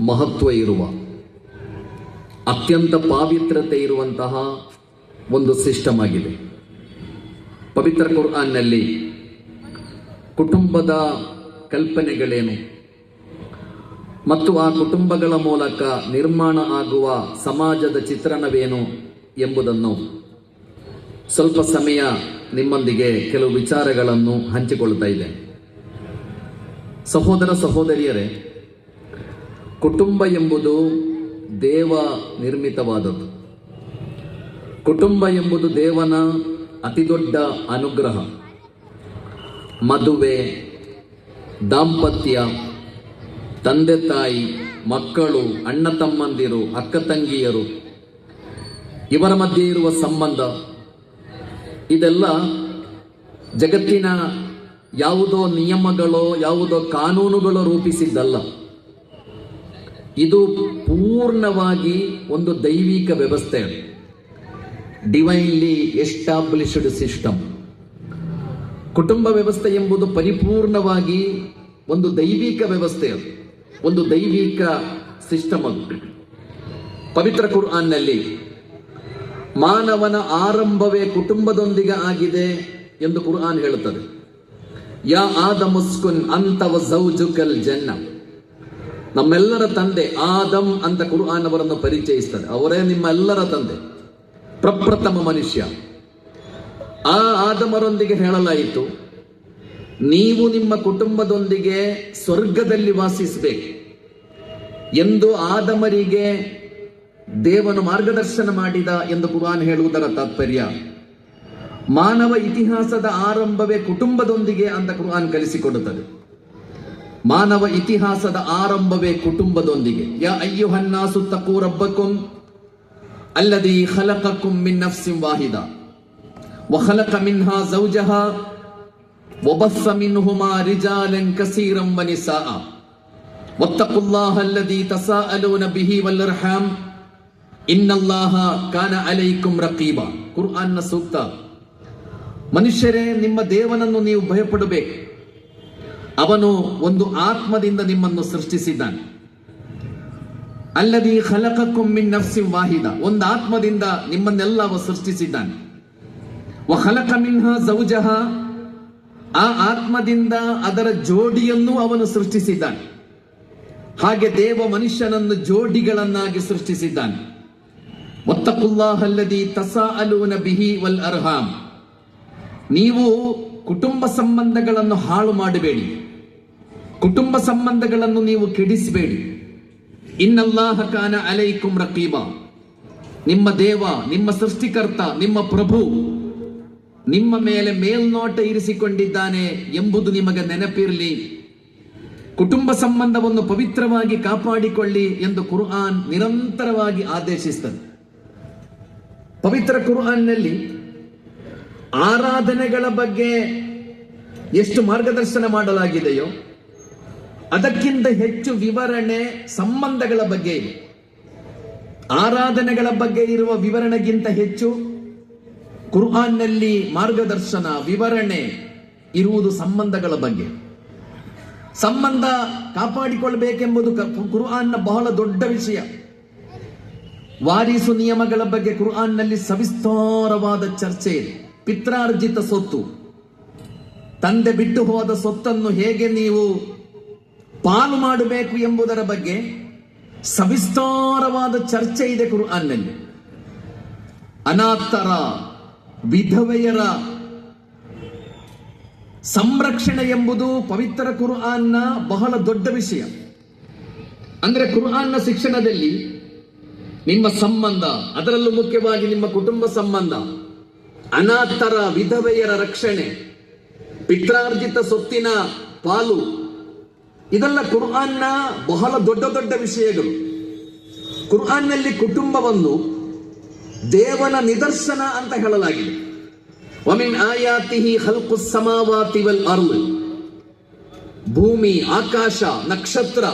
ಮಹತ್ವ ಇರುವ, ಅತ್ಯಂತ ಪಾವಿತ್ರತೆ ಇರುವಂತಹ ಒಂದು ಸಿಸ್ಟಮ್ ಆಗಿದೆ. ಪವಿತ್ರ ಕುರ್ಆನ್ನಲ್ಲಿ ಕುಟುಂಬದ ಕಲ್ಪನೆಗಳೇನು? ಮತ್ತು ಆ ಕುಟುಂಬಗಳ ಮೂಲಕ ನಿರ್ಮಾಣ ಆಗುವ ಸಮಾಜದ ಚಿತ್ರಣವೇನು ಎಂಬುದನ್ನು ಸ್ವಲ್ಪ ಸಮಯ ನಿಮ್ಮೊಂದಿಗೆ ಕೆಲವು ವಿಚಾರಗಳನ್ನು ಹಂಚಿಕೊಳ್ತಾ ಇದೆ ಸಹೋದರ ಸಹೋದರಿಯರೇ ಕುಟುಂಬ ಎಂಬುದು ದೇವ ನಿರ್ಮಿತವಾದದ್ದು. ಕುಟುಂಬ ಎಂಬುದು ದೇವನ ಅತಿದೊಡ್ಡ ಅನುಗ್ರಹ. ಮದುವೆ, ದಾಂಪತ್ಯ, ತಂದೆ ತಾಯಿ, ಮಕ್ಕಳು, ಅಣ್ಣ ತಮ್ಮಂದಿರು, ಅಕ್ಕ ತಂಗಿಯರು, ಇವರ ಮಧ್ಯೆ ಇರುವ ಸಂಬಂಧ, ಇದೆಲ್ಲ ಜಗತ್ತಿನ ಯಾವುದೋ ನಿಯಮಗಳೋ ಯಾವುದೋ ಕಾನೂನುಗಳೋ ರೂಪಿಸಿದ್ದಲ್ಲ. ಇದು ಪೂರ್ಣವಾಗಿ ಒಂದು ದೈವಿಕ ವ್ಯವಸ್ಥೆ. ಡಿವೈನ್ಲಿ ಎಸ್ಟಾಬ್ಲಿಷ್ಡ್ ಸಿಸ್ಟಮ್ ಕುಟುಂಬ ವ್ಯವಸ್ಥೆ ಎಂಬುದು ಪರಿಪೂರ್ಣವಾಗಿ ಒಂದು ದೈವಿಕ ವ್ಯವಸ್ಥೆ. ಅದು ಒಂದು ದೈವಿಕ ಸಿಸ್ಟಮ್ ಅದು. ಪವಿತ್ರ ಕುರ್ಆನ್ನಲ್ಲಿ, ಮಾನವನ ಆರಂಭವೇ ಕುಟುಂಬದೊಂದಿಗೆ ಆಗಿದೆ ಎಂದು ಕುರ್ಆನ್ ಹೇಳುತ್ತದೆ. ಯಾ ಆದಮುಸ್ಕುನ್ ಅಂತವ ಜೌಜುಕಲ್ ಜನ್ನ. ನಮ್ಮೆಲ್ಲರ ತಂದೆ ಆದಮ್ ಅಂತ ಕುರ್ಆನ್ ಅವರನ್ನು ಪರಿಚಯಿಸ್ತದೆ ಅವರೇ ನಿಮ್ಮೆಲ್ಲರ ತಂದೆ. ಪ್ರಪ್ರಥಮ ಮನುಷ್ಯ. ಆ ಆದಮರೊಂದಿಗೆ ಹೇಳಲಾಯಿತು, ನೀವು ನಿಮ್ಮ ಕುಟುಂಬದೊಂದಿಗೆ ಸ್ವರ್ಗದಲ್ಲಿ ವಾಸಿಸಬೇಕು. ಎಂದು ಆದಮರಿಗೆ ದೇವನು ಮಾರ್ಗದರ್ಶನ ಮಾಡಿದ ಎಂದು ಕುರಾನ್ ಹೇಳುವುದರ ತಾತ್ಪರ್ಯ. ಮಾನವ ಇತಿಹಾಸದ ಆರಂಭವೇ ಕುಟುಂಬದೊಂದಿಗೆ ಅಂತ ಕುರಾನ್ ಕಲಿಸಿಕೊಡುತ್ತದೆ. ಮಾನವ ಇತಿಹಾಸದ ಆರಂಭವೇ ಕುಟುಂಬದೊಂದಿಗೆ ಯಾ ಅಯ್ಯುಹನ್ನಾಸು ತಕೂ ರಬ್ಬಕುಂ ಅಲ್ಲದಿ ಖಲಕಕುಂ ಮಿನ್ ನಫ್ಸಿನ್ ವಾಹಿದ وخلق منها زوجها وبث منهما رجالا كثيرا ونساء واتقوا الله الذي تساءلون به والارحام ان الله كان عليكم رقيبا ಕುರ್ಆನ್ನ ಸೂಕ್ತ ಮನುಷ್ಯರೇ ನಿಮ್ಮ ದೇವನನ್ನು ನೀವು ಭಯಪಡಬೇಕು ಅವನು ಒಂದು ಆತ್ಮದಿಂದ ನಿಮ್ಮನ್ನು ಸೃಷ್ಟಿಸಿದ್ದಾನೆ. ಅಲ್ಲದಿ ಖಲಕಕ್ಕುಂ ನಫ್ಸಿ ವಾಹಿದ. ಒಂದು ಆತ್ಮದಿಂದ ನಿಮ್ಮನ್ನೆಲ್ಲ ಅವ ಸೃಷ್ಟಿಸಿದ್ದಾನೆ. ವಖಲಕ ಮಿನ್ಹ ಸೌಜಹ ಆ ಆತ್ಮದಿಂದ ಅದರ ಜೋಡಿಯನ್ನು ಅವನು ಸೃಷ್ಟಿಸಿದ್ದಾನೆ. ಹಾಗೆ ದೇವ ಮನುಷ್ಯನನ್ನು ಜೋಡಿಗಳನ್ನಾಗಿ ಸೃಷ್ಟಿಸಿದ್ದಾನೆ. ಒತ್ತಕುಲ್ಲಾಹಲ್ಲದಿ ತಸಾಅಲೂನ ಬಿಹಿ ವಲ್ ಅರ್ಹಾಮ್. ನೀವು ಕುಟುಂಬ ಸಂಬಂಧಗಳನ್ನು ಹಾಳು ಮಾಡಬೇಡಿ. ಕುಟುಂಬ ಸಂಬಂಧಗಳನ್ನು ನೀವು ಕೆಡಿಸಬೇಡಿ. ಇನ್ನಲ್ಲಾಹ ಕಾನ ಅಲೈಕುಂ ರಕೀಬ. ನಿಮ್ಮ ದೇವ, ನಿಮ್ಮ ಸೃಷ್ಟಿಕರ್ತ, ನಿಮ್ಮ ಪ್ರಭು ನಿಮ್ಮ ಮೇಲೆ ಮೇಲ್ನೋಟ ಇರಿಸಿಕೊಂಡಿದ್ದಾನೆ ಎಂಬುದು ನಿಮಗೆ ನೆನಪಿರಲಿ. ಕುಟುಂಬ ಸಂಬಂಧವನ್ನು ಪವಿತ್ರವಾಗಿ ಕಾಪಾಡಿಕೊಳ್ಳಿ ಎಂದು ಕುರ್ಆನ್ ನಿರಂತರವಾಗಿ ಆದೇಶಿಸ್ತದೆ. ಪವಿತ್ರ ಕುರ್ಆನ್ನಲ್ಲಿ ಆರಾಧನೆಗಳ ಬಗ್ಗೆ ಎಷ್ಟು ಮಾರ್ಗದರ್ಶನ ಮಾಡಲಾಗಿದೆಯೋ ಅದಕ್ಕಿಂತ ಹೆಚ್ಚು ವಿವರಣೆ ಸಂಬಂಧಗಳ ಬಗ್ಗೆ ಇದೆ. ಆರಾಧನೆಗಳ ಬಗ್ಗೆ ಇರುವ ವಿವರಣೆಗಿಂತ ಹೆಚ್ಚು ಕುರ್ಹಾನ್ನಲ್ಲಿ ಮಾರ್ಗದರ್ಶನ, ವಿವರಣೆ ಇರುವುದು ಸಂಬಂಧಗಳ ಬಗ್ಗೆ. ಸಂಬಂಧ ಕಾಪಾಡಿಕೊಳ್ಳಬೇಕೆಂಬುದು ಕ- ಕುರ್ಆನ್ನ ಬಹಳ ದೊಡ್ಡ ವಿಷಯ. ವಾರಿಸು ನಿಯಮಗಳ ಬಗ್ಗೆ ಕುರ್ಆನ್ನಲ್ಲಿ ಸವಿಸ್ತಾರವಾದ ಚರ್ಚೆ ಇದೆ. ಪಿತ್ರಾರ್ಜಿತ ಸೊತ್ತು. ತಂದೆ ಬಿಟ್ಟು ಹೋದ ಸೊತ್ತನ್ನು ಹೇಗೆ ನೀವು ಪಾಲು ಮಾಡಬೇಕು ಎಂಬುದರ ಬಗ್ಗೆ ಸವಿಸ್ತಾರವಾದ ಚರ್ಚೆ ಇದೆ ಕುರ್ಆನ್ನಲ್ಲಿ. ಅನಾಥರ, ವಿಧವೆಯರ ಸಂರಕ್ಷಣೆ ಎಂಬುದು ಪವಿತ್ರ ಕುರ್ಆನ್ನ ಬಹಳ ದೊಡ್ಡ ವಿಷಯ. ಅಂದ್ರೆ ಕುರ್ಆನ್ನ ಶಿಕ್ಷಣದಲ್ಲಿ ನಿಮ್ಮ ಸಂಬಂಧ, ಅದರಲ್ಲೂ ಮುಖ್ಯವಾಗಿ ನಿಮ್ಮ ಕುಟುಂಬ ಸಂಬಂಧ, ಅನಾಥರ, ವಿಧವೆಯರ ರಕ್ಷಣೆ, ಪಿತ್ರಾರ್ಜಿತ ಸೊತ್ತಿನ ಪಾಲು ಇದೆಲ್ಲ ಕುರ್ಆನ್ನ ಬಹಳ ದೊಡ್ಡ ದೊಡ್ಡ ವಿಷಯಗಳು. ಕುರ್ಆನ್ನಲ್ಲಿ ಕುಟುಂಬವನ್ನು ದೇವನ ನಿದರ್ಶನ ಅಂತ ಹೇಳಲಾಗಿದೆ. ಭೂಮಿ, ಆಕಾಶ, ನಕ್ಷತ್ರ,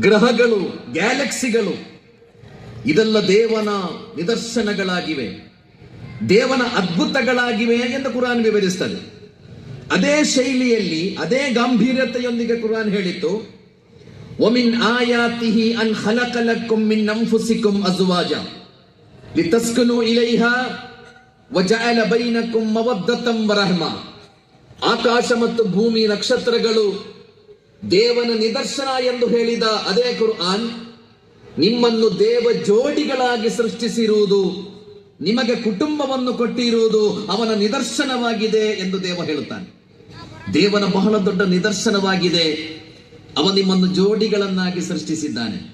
ಗ್ರಹಗಳು, ಗ್ಯಾಲಕ್ಸಿಗಳು, ಇದೆಲ್ಲ ದೇವನ ನಿದರ್ಶನಗಳಾಗಿವೆ. ದೇವನ ಅದ್ಭುತಗಳಾಗಿವೆ ಎಂದು ಕುರಾನ್ ವಿವರಿಸ್ತದೆ. ಅದೇ ಶೈಲಿಯಲ್ಲಿ, ಅದೇ ಗಾಂಭೀರ್ಯತೆಯೊಂದಿಗೆ ಕುರಾನ್ ಹೇಳಿತು ಒಮಿನ್ ಆಯಾತಿಹಿ ಅನ್ ಹಲಕಲಕ್ಕೊಮ್ ಮಿನ್ ಅಂಫುಸಿಕುಂ ಅಜುವಾಜ, ಲಿತಸ್ಕನು ಇಲೈಹ ವಜಾಲ ಬೈನಕುಂ ಮವದ್ದತಂ ವರಹ್ಮ. ಆಕಾಶ ಮತ್ತು ಭೂಮಿ ನಕ್ಷತ್ರಗಳು ದೇವನ ನಿದರ್ಶನ ಎಂದು ಹೇಳಿದ ಅದೇ ಕುರ್ಆನ್, ನಿಮ್ಮನ್ನು ದೇವ ಜೋಡಿಗಳಾಗಿ ಸೃಷ್ಟಿಸಿರುವುದು ನಿಮಗೆ ಕುಟುಂಬವನ್ನು ಕೊಟ್ಟಿರುವುದು ಅವನ ನಿದರ್ಶನವಾಗಿದೆ ಎಂದು ದೇವ ಹೇಳುತ್ತಾನೆ. ದೇವನ ಬಹಳ ದೊಡ್ಡ ನಿದರ್ಶನವಾಗಿದೆ. ಅವ ನಿಮ್ಮನ್ನು ಜೋಡಿಗಳನ್ನಾಗಿ ಸೃಷ್ಟಿಸಿದ್ದಾನೆ.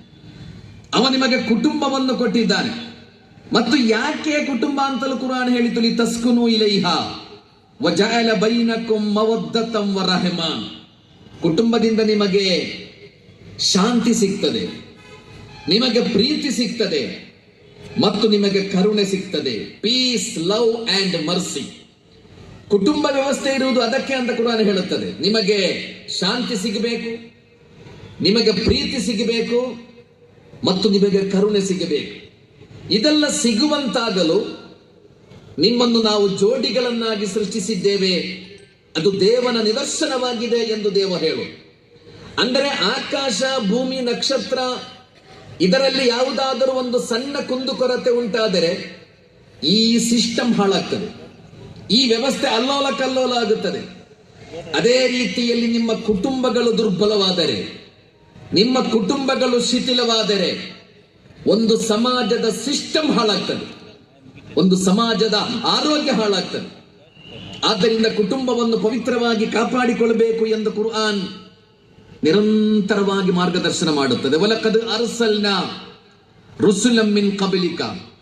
ಅವ ನಿಮಗೆ ಕುಟುಂಬವನ್ನು ಕೊಟ್ಟಿದ್ದಾನೆ. ಮತ್ತು ಯಾಕೆ ಕುಟುಂಬ ಅಂತಲೂ ಕುರಾನ್ ಹೇಳಿತು ಲಿ ತಸ್ಕುನು ಇಲೈಹ. ವಜಾಯಲ ಬೈನಕುಂ ಮವದ್ದತಂ ವರಹಮ ಕುಟುಂಬದಿಂದ ನಿಮಗೆ ಶಾಂತಿ ಸಿಗ್ತದೆ. ನಿಮಗೆ ಪ್ರೀತಿ ಸಿಗ್ತದೆ. ಮತ್ತು ನಿಮಗೆ ಕರುಣೆ ಸಿಗ್ತದೆ. ಪೀಸ್ ಲವ್ ಅಂಡ್ ಮರ್ಸಿ ಕುಟುಂಬ ವ್ಯವಸ್ಥೆ ಇರುವುದು ಅದಕ್ಕೆ ಅಂತ ಕೂಡ ಹೇಳುತ್ತದೆ. ನಿಮಗೆ ಶಾಂತಿ ಸಿಗಬೇಕು, ನಿಮಗೆ ಪ್ರೀತಿ ಸಿಗಬೇಕು, ಮತ್ತು ನಿಮಗೆ ಕರುಣೆ ಸಿಗಬೇಕು. ಇದೆಲ್ಲ ಸಿಗುವಂತಾಗಲು ನಿಮ್ಮನ್ನು ನಾವು ಜೋಡಿಗಳನ್ನಾಗಿ ಸೃಷ್ಟಿಸಿದ್ದೇವೆ. ಅದು ದೇವನ ನಿದರ್ಶನವಾಗಿದೆ ಎಂದು ದೇವ ಹೇಳು ಅಂದರೆ ಆಕಾಶ, ಭೂಮಿ, ನಕ್ಷತ್ರ ಇದರಲ್ಲಿ ಯಾವುದಾದರೂ ಒಂದು ಸಣ್ಣ ಕುಂದುಕೊರತೆ ಉಂಟಾದರೆ ಈ ಸಿಸ್ಟಮ್ ಹಾಳಾಗ್ತದೆ. ಈ ವ್ಯವಸ್ಥೆ ಅಲ್ಲೋಲ ಕಲ್ಲೋಲ ಆಗುತ್ತದೆ. ಅದೇ ರೀತಿಯಲ್ಲಿ ನಿಮ್ಮ ಕುಟುಂಬಗಳು ದುರ್ಬಲವಾದರೆ, ನಿಮ್ಮ ಕುಟುಂಬಗಳು ಶಿಥಿಲವಾದರೆ ಒಂದು ಸಮಾಜದ ಸಿಸ್ಟಮ್ ಹಾಳಾಗ್ತದೆ. ಒಂದು ಸಮಾಜದ ಆರೋಗ್ಯ ಹಾಳಾಗ್ತದೆ. ಆದ್ದರಿಂದ ಕುಟುಂಬವನ್ನು ಪವಿತ್ರವಾಗಿ ಕಾಪಾಡಿಕೊಳ್ಳಬೇಕು ಎಂದು ಕುರ್ಆನ್ ನಿರಂತರವಾಗಿ ಮಾರ್ಗದರ್ಶನ ಮಾಡುತ್ತದೆ. ವಲಕದ್ ಅರ್ಸಲ್ನ ರುಸುಲಮ್ಮಿನ್ ಕಬಲಿಕಾ.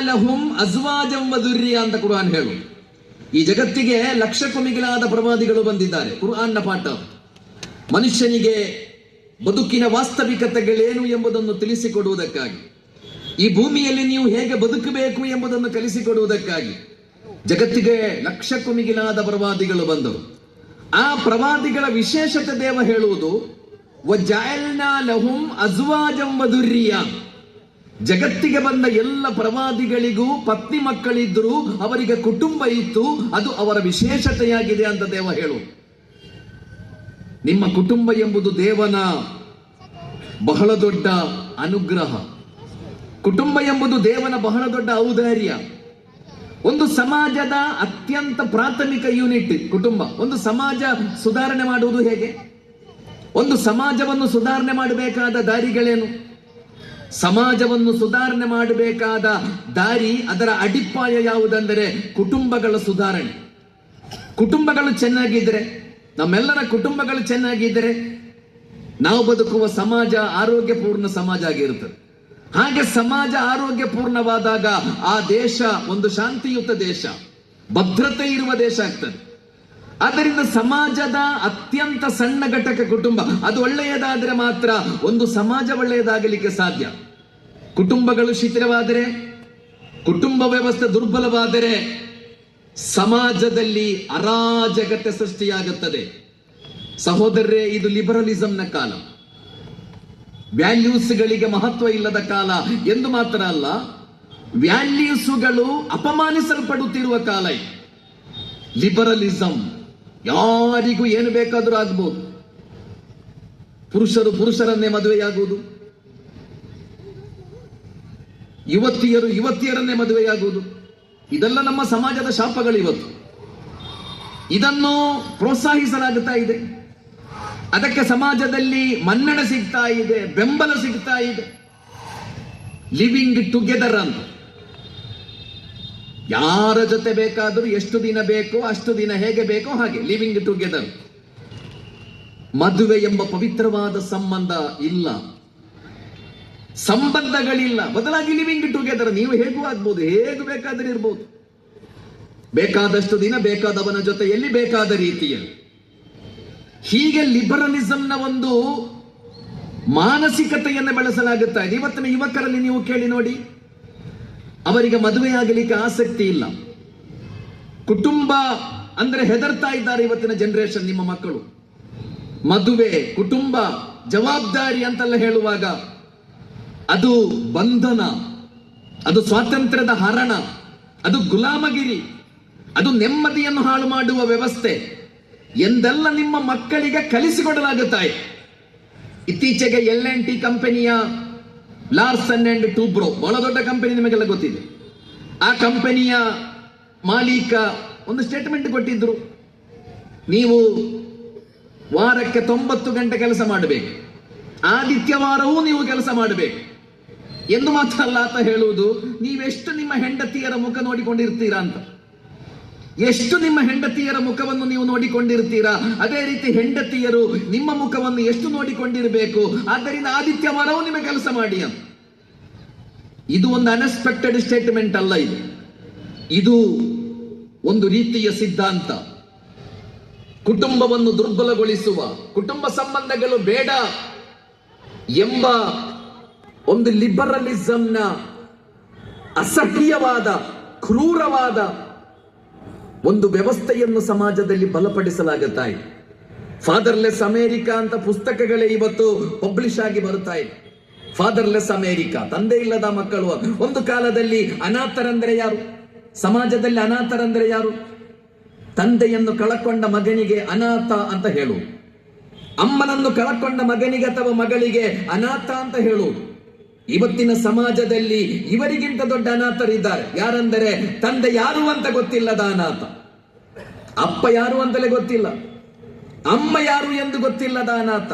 ಲಹುಂ ಅಜ್ವಾಜಂ ವದುರ್ರಿಯ ಅಂತ ಕುರಾನ್ ಹೇಳು. ಈ ಜಗತ್ತಿಗೆ ಲಕ್ಷ ಮಿಗಿಲಾದ ಪ್ರವಾದಿಗಳು ಬಂದಿದ್ದಾರೆ. ಕುರ್ಆನ್ನ ಪಾಠ. ಮನುಷ್ಯನಿಗೆ ಬದುಕಿನ ವಾಸ್ತವಿಕತೆಗಳೇನು ಎಂಬುದನ್ನು ತಿಳಿಸಿಕೊಡುವುದಕ್ಕಾಗಿ. ಈ ಭೂಮಿಯಲ್ಲಿ ನೀವು ಹೇಗೆ ಬದುಕಬೇಕು ಎಂಬುದನ್ನು ಕಲಿಸಿಕೊಡುವುದಕ್ಕಾಗಿ. ಜಗತ್ತಿಗೆ ಮಿಗಿಲಾದ ಪ್ರವಾದಿಗಳು ಬಂದರು. ಆ ಪ್ರವಾದಿಗಳ ವಿಶೇಷತೆ ದೇವ ಹೇಳುವುದು ಲಹುಂ ಅಜ್ವಾಜಂ ಜಗತ್ತಿಗೆ ಬಂದ ಎಲ್ಲ ಪ್ರವಾದಿಗಳಿಗೂ, ಪತ್ನಿ ಮಕ್ಕಳಿದ್ರು ಅವರಿಗೆ ಕುಟುಂಬ ಇತ್ತು, ಅದು ಅವರ ವಿಶೇಷತೆಯಾಗಿದೆ ಅಂತ ದೇವ ಹೇಳು. ನಿಮ್ಮ ಕುಟುಂಬ ಎಂಬುದು ದೇವನ ಬಹಳ ದೊಡ್ಡ ಅನುಗ್ರಹ. ಕುಟುಂಬ ಎಂಬುದು ದೇವನ ಬಹಳ ದೊಡ್ಡ ಔದಾರ್ಯ. ಒಂದು ಸಮಾಜದ ಅತ್ಯಂತ ಪ್ರಾಥಮಿಕ ಯೂನಿಟ್ ಕುಟುಂಬ. ಒಂದು ಸಮಾಜ ಸುಧಾರಣೆ ಮಾಡುವುದು ಹೇಗೆ? ಒಂದು ಸಮಾಜವನ್ನು ಸುಧಾರಣೆ ಮಾಡಬೇಕಾದ ದಾರಿಗಳೇನು? ಸಮಾಜವನ್ನು ಸುಧಾರಣೆ ಮಾಡಬೇಕಾದ ದಾರಿ ಅದರ ಅಡಿಪಾಯ ಯಾವುದೆಂದರೆ ಕುಟುಂಬಗಳ ಸುಧಾರಣೆ. ಕುಟುಂಬಗಳು ಚೆನ್ನಾಗಿದ್ದರೆ ನಮ್ಮೆಲ್ಲರ ಕುಟುಂಬಗಳು ಚೆನ್ನಾಗಿದ್ದರೆ ನಾವು ಬದುಕುವ ಸಮಾಜ ಆರೋಗ್ಯಪೂರ್ಣ ಸಮಾಜ ಆಗಿರುತ್ತದೆ. ಹಾಗೆ ಸಮಾಜ ಆರೋಗ್ಯಪೂರ್ಣವಾದಾಗ ಆ ದೇಶ ಒಂದು ಶಾಂತಿಯುತ ದೇಶ. ಭದ್ರತೆ ಇರುವ ದೇಶ ಆಗ್ತದೆ. ಆದ್ದರಿಂದ ಸಮಾಜದ ಅತ್ಯಂತ ಸಣ್ಣ ಘಟಕ ಕುಟುಂಬ, ಅದು ಒಳ್ಳೆಯದಾದರೆ ಮಾತ್ರ ಒಂದು ಸಮಾಜ ಒಳ್ಳೆಯದಾಗಲಿಕ್ಕೆ ಸಾಧ್ಯ. ಕುಟುಂಬಗಳು ಶಿಥಿಲವಾದರೆ, ಕುಟುಂಬ ವ್ಯವಸ್ಥೆ ದುರ್ಬಲವಾದರೆ ಸಮಾಜದಲ್ಲಿ ಅರಾಜಕತೆ ಸೃಷ್ಟಿಯಾಗುತ್ತದೆ. ಸಹೋದರರೇ, ಇದು ಲಿಬರಲಿಸಂನ ಕಾಲ. ವ್ಯಾಲ್ಯೂಸ್ಗಳಿಗೆ ಮಹತ್ವ ಇಲ್ಲದ ಕಾಲ ಎಂದು ಮಾತ್ರ ಅಲ್ಲ, ವ್ಯಾಲ್ಯೂಸುಗಳು ಅಪಮಾನಿಸಲ್ಪಡುತ್ತಿರುವ ಕಾಲ ಲಿಬರಲಿಸಂ, ಯಾರಿಗೂ ಏನು ಬೇಕಾದರೂ ಆಗ್ಬೋದು. ಪುರುಷರು ಪುರುಷರನ್ನೇ ಮದುವೆಯಾಗುವುದು. ಯುವತಿಯರು ಯುವತಿಯರನ್ನೇ ಮದುವೆಯಾಗುವುದು. ಇದೆಲ್ಲ ನಮ್ಮ ಸಮಾಜದ ಶಾಪಗಳು ಇವತ್ತು. ಇದನ್ನು ಪ್ರೋತ್ಸಾಹಿಸಲಾಗುತ್ತಾ ಇದೆ. ಅದಕ್ಕೆ ಸಮಾಜದಲ್ಲಿ ಮನ್ನಣೆ ಸಿಗ್ತಾ ಇದೆ, ಬೆಂಬಲ ಸಿಗ್ತಾ ಇದೆ. ಲಿವಿಂಗ್ ಟುಗೆದರ್ ಅಂತ. ಯಾರ ಜೊತೆ ಬೇಕಾದರೂ ಎಷ್ಟು ದಿನ ಬೇಕೋ ಅಷ್ಟು ದಿನ ಹೇಗೆ ಬೇಕೋ ಹಾಗೆ ಲಿವಿಂಗ್ ಟುಗೆದರ್ ಮದುವೆ ಎಂಬ ಪವಿತ್ರವಾದ ಸಂಬಂಧ ಇಲ್ಲ. ಸಂಬಂಧಗಳಿಲ್ಲ. ಬದಲಾಗಿ ಲಿವಿಂಗ್ ಟುಗೆದರ್ ನೀವು ಹೇಗೂ ಆಗ್ಬೋದು? ಹೇಗೆ ಬೇಕಾದರೂ ಇರ್ಬೋದು? ಬೇಕಾದಷ್ಟು ದಿನ ಬೇಕಾದವನ ಜೊತೆಯಲ್ಲಿ ಬೇಕಾದ ರೀತಿಯಲ್ಲಿ? ಹೀಗೆ ಲಿಬರಲಿಸಂನ ಒಂದು ಮಾನಸಿಕತೆಯನ್ನು ಬೆಳೆಸಲಾಗುತ್ತಾ ಇದೆ. ಇವತ್ತಿನ ಯುವಕರಲ್ಲಿ ನೀವು ಕೇಳಿ ನೋಡಿ, ಅವರಿಗೆ ಮದುವೆ ಆಗಲಿಕ್ಕೆ ಆಸಕ್ತಿ ಇಲ್ಲ. ಕುಟುಂಬ ಅಂದ್ರೆ ಹೆದರ್ತಾ ಇದ್ದಾರೆ ಇವತ್ತಿನ ಜನರೇಷನ್ ನಿಮ್ಮ ಮಕ್ಕಳು. ಮದುವೆ, ಕುಟುಂಬ, ಜವಾಬ್ದಾರಿ ಅಂತೆಲ್ಲ ಹೇಳುವಾಗ ಅದು ಬಂಧನ, ಅದು ಸ್ವಾತಂತ್ರ್ಯದ ಹರಣ, ಅದು ಗುಲಾಮಗಿರಿ, ಅದು ನೆಮ್ಮದಿಯನ್ನು ಹಾಳು ಮಾಡುವ ವ್ಯವಸ್ಥೆ. ಎಂದೆಲ್ಲ ನಿಮ್ಮ ಮಕ್ಕಳಿಗೆ ಕಲಿಸಿಕೊಡಲಾಗುತ್ತಾ ಇದೆ ಇತ್ತೀಚೆಗೆ ಎಲ್ ಎನ್ ಟಿ ಕಂಪನಿಯ ಲಾರ್ಸನ್ ಅಂಡ್ ಟೂಬ್ರೋ ಬಹಳ ದೊಡ್ಡ ಕಂಪನಿ ನಿಮಗೆಲ್ಲ ಗೊತ್ತಿದೆ. ಆ ಕಂಪನಿಯ ಮಾಲೀಕ ಒಂದು ಸ್ಟೇಟ್ಮೆಂಟ್ ಕೊಟ್ಟಿದ್ರು. ನೀವು ವಾರಕ್ಕೆ ತೊಂಬತ್ತು ಗಂಟೆ ಕೆಲಸ ಮಾಡಬೇಕು. ಆದಿತ್ಯವಾರವೂ ನೀವು ಕೆಲಸ ಮಾಡಬೇಕು. ಎಂದು ಮಾತ್ರ ಅಲ್ಲ ಅಂತ ಹೇಳುವುದು, ನೀವೆಷ್ಟು ನಿಮ್ಮ ಹೆಂಡತಿಯರ ಮುಖ ನೋಡಿಕೊಂಡಿರ್ತೀರಾ ಅಂತ. ಎಷ್ಟು ನಿಮ್ಮ ಹೆಂಡತಿಯರ ಮುಖವನ್ನು ನೀವು ನೋಡಿಕೊಂಡಿರ್ತೀರಾ? ಅದೇ ರೀತಿ ಹೆಂಡತಿಯರು ನಿಮ್ಮ ಮುಖವನ್ನು ಎಷ್ಟು ನೋಡಿಕೊಂಡಿರಬೇಕು? ಆದ್ದರಿಂದ ಆದಿತ್ಯವಾರವೂ ನಿಮಗೆ ಕೆಲಸ ಮಾಡಿ ಇದು ಒಂದು ಅನ್ಎಕ್ಸ್ಪೆಕ್ಟೆಡ್ ಸ್ಟೇಟ್ಮೆಂಟ್ ಅಲ್ಲ ಇದು. ಇದು ಒಂದು ರೀತಿಯ ಸಿದ್ಧಾಂತ. ಕುಟುಂಬವನ್ನು ದುರ್ಬಲಗೊಳಿಸುವ, ಕುಟುಂಬ ಸಂಬಂಧಗಳು ಬೇಡ ಎಂಬ ಒಂದು ಲಿಬರಲಿಸಂನ ಅಸಹ್ಯವಾದ, ಕ್ರೂರವಾದ ಒಂದು ವ್ಯವಸ್ಥೆಯನ್ನು ಸಮಾಜದಲ್ಲಿ ಬಲಪಡಿಸಲಾಗುತ್ತಾ ಇದೆ. ಫಾದರ್ಲೆಸ್ ಅಮೇರಿಕಾ ಅಂತ ಪುಸ್ತಕಗಳೇ ಇವತ್ತು ಪಬ್ಲಿಷ್ ಆಗಿ ಬರುತ್ತಾ ಇದೆ. ಫಾದರ್ಲೆಸ್ ಅಮೇರಿಕಾ ತಂದೆ ಇಲ್ಲದ ಮಕ್ಕಳು. ಒಂದು ಕಾಲದಲ್ಲಿ ಅನಾಥರಂದ್ರೆ ಯಾರು? ಸಮಾಜದಲ್ಲಿ ಅನಾಥರಂದ್ರೆ ಯಾರು? ತಂದೆಯನ್ನು ಕಳಕೊಂಡ ಮಗನಿಗೆ ಅನಾಥ ಅಂತ ಹೇಳು. ಅಮ್ಮನನ್ನು ಕಳಕೊಂಡ ಮಗನಿಗೆ ಅಥವಾ ಮಗಳಿಗೆ ಅನಾಥ ಅಂತ ಹೇಳು. ಇವತ್ತಿನ ಸಮಾಜದಲ್ಲಿ ಇವರಿಗಿಂತ ದೊಡ್ಡ ಅನಾಥರಿದ್ದಾರೆ ಯಾರಂದರೆ ತಂದೆ ಯಾರು ಅಂತ ಗೊತ್ತಿಲ್ಲದ ಅನಾಥ. ಅಪ್ಪ ಯಾರು ಅಂತಲೇ ಗೊತ್ತಿಲ್ಲ. ಅಮ್ಮ ಯಾರು ಎಂದು ಗೊತ್ತಿಲ್ಲದ ಅನಾಥ.